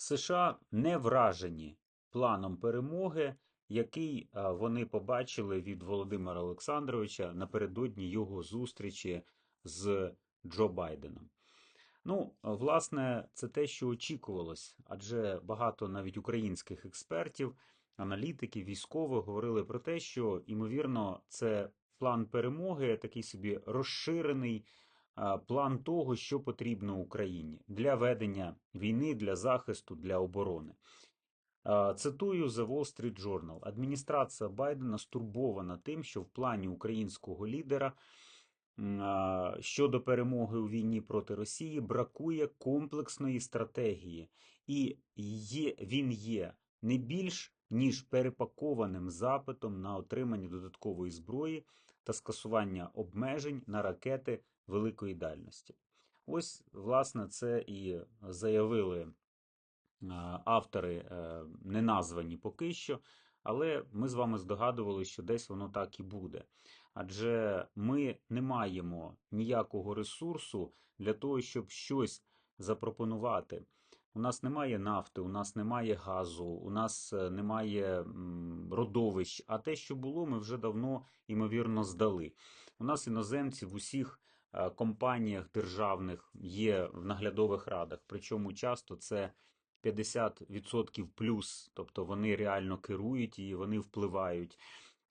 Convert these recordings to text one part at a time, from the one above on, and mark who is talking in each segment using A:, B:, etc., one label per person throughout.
A: США не вражені планом перемоги, який вони побачили від Володимира Олександровича напередодні його зустрічі з Джо Байденом. Ну, власне, це те, що очікувалось, адже багато навіть українських експертів, аналітиків, військових говорили про те, що, ймовірно, це план перемоги, такий собі розширений план того, що потрібно Україні для ведення війни, для захисту, для оборони. Цитую The Wall Street Journal. Адміністрація Байдена стурбована тим, що в плані українського лідера щодо перемоги у війні проти Росії бракує комплексної стратегії, і є, він є не більш ніж перепакованим запитом на отримання додаткової зброї та скасування обмежень на ракети великої дальності. Ось, власне, це і заявили автори, е, не названі поки що, але ми з вами здогадували, що десь воно так і буде. Адже ми не маємо ніякого ресурсу для того, щоб щось запропонувати. У нас немає нафти, у нас немає газу, у нас е, немає родовищ, а те, що було, ми вже давно, ймовірно, здали. У нас іноземці в усіх компаніях державних є в наглядових радах, причому часто це 50% плюс, тобто вони реально керують і вони впливають.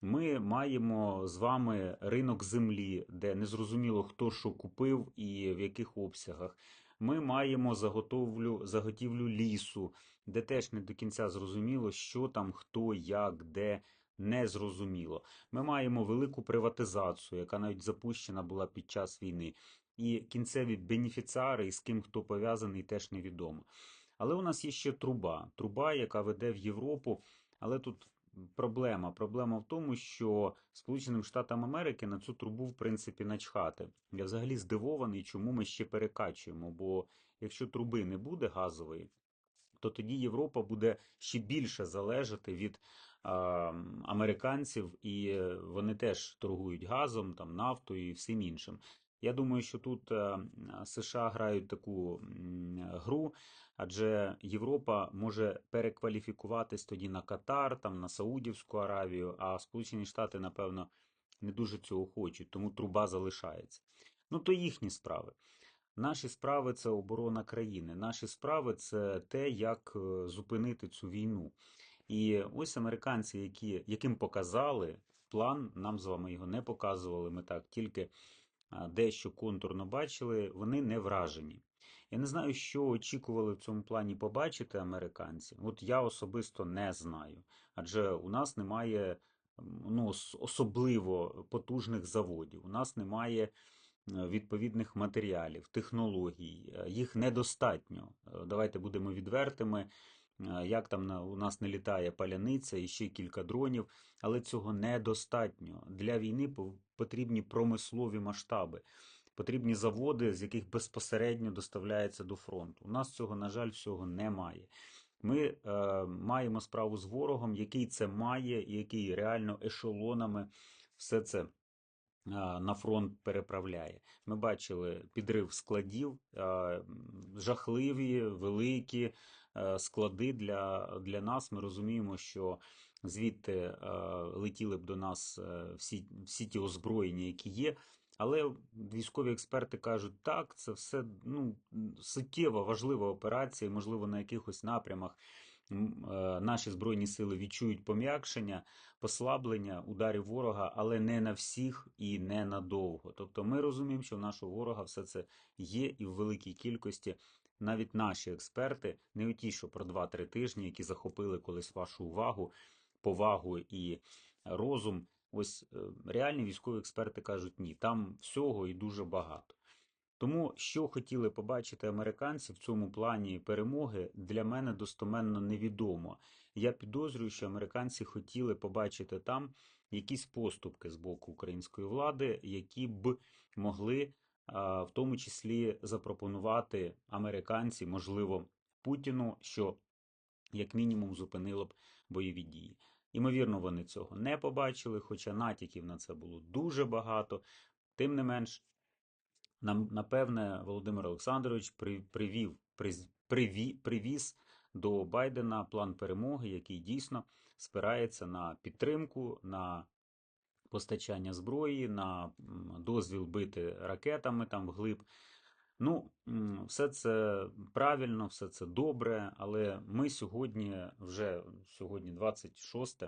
A: Ми маємо з вами ринок землі, де незрозуміло хто що купив і в яких обсягах. Ми маємо заготовлю, заготівлю лісу, де теж не до кінця зрозуміло, що там, хто, як, де, не зрозуміло. Ми маємо велику приватизацію, яка навіть запущена була під час війни. І кінцеві бенефіціари, і з ким хто пов'язаний, теж невідомо. Але у нас є ще труба, труба, яка веде в Європу. Але тут проблема. Проблема в тому, що Сполученим Штатам Америки на цю трубу, в принципі, начхати. Я взагалі здивований, чому ми ще перекачуємо. Бо якщо труби не буде газової, то тоді Європа буде ще більше залежати від американців, і е, вони теж торгують газом, там, нафтою і всім іншим. Я думаю, що тут е, США грають таку гру, адже Європа може перекваліфікуватись тоді на Катар, там, на Саудівську Аравію, а Сполучені Штати, напевно, не дуже цього хочуть, тому труба залишається. Ну, то їхні справи. Наші справи це оборона країни. Наші справи це те, як е, зупинити цю війну. І ось американці, які, яким показали план, нам з вами його не показували. Ми так тільки дещо контурно бачили, вони не вражені. Я не знаю, що очікували в цьому плані побачити американці. От я особисто не знаю. Адже у нас немає ну, особливо потужних заводів, у нас немає е, відповідних матеріалів, технологій, е, їх недостатньо. Е, Давайте будемо відвертими. Е, Як там на- у нас не літає паляниця і ще кілька дронів, але цього недостатньо. Для війни потрібні промислові масштаби, потрібні заводи, з яких безпосередньо доставляється до фронту. У нас цього, на жаль, всього немає. Ми е, маємо справу з ворогом, який це має, і який реально ешелонами все це а, на фронт переправляє. Ми бачили підрив складів, м, жахливі, великі е, склади для, для нас. Ми розуміємо, що звідти е, летіли б до нас е, всі, всі ті озброєння, які є. Але військові експерти кажуть, так, це все ну, суттєва, важлива операція, можливо, на якихось напрямах е, наші збройні сили відчують пом'якшення, послаблення ударів ворога, але не на всіх і не надовго. Тобто ми розуміємо, що в нашого ворога все це є і в великій кількості. Навіть наші експерти, не ті, що про 2-3 тижні, які захопили колись вашу увагу, повагу і розум. Ось е, реальні військові експерти кажуть, ні, там всього і дуже багато. Тому, що хотіли побачити американці в цьому плані перемоги, для мене достоменно невідомо. Я підозрюю, що американці хотіли побачити там якісь поступки з боку української влади, які б могли в тому числі запропонувати американці, можливо, Путіну, що як мінімум зупинило б бойові дії. Ймовірно, вони цього не побачили, хоча натяків на це було дуже багато. Тим не менш, нам, напевне, Володимир Олександрович при- привів, привіз до Байдена план перемоги, який дійсно спирається на підтримку, на постачання зброї, на дозвіл бити ракетами там вглиб. Ну, все це правильно, все це добре, але ми сьогодні, вже сьогодні 26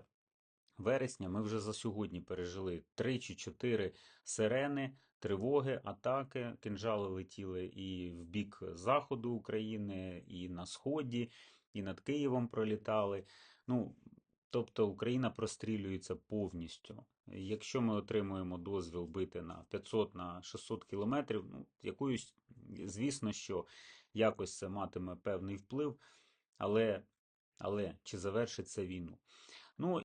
A: вересня, ми вже за сьогодні пережили 3 чи 4 сирени, тривоги, атаки, кинжали летіли і в бік заходу України, і на сході, і над Києвом пролітали. Ну, тобто Україна прострілюється повністю. Якщо ми отримуємо дозвіл бити на 500 на 600 кілометрів, ну, якоюсь, звісно, що якось це матиме певний вплив, але, але чи завершиться війну? Ну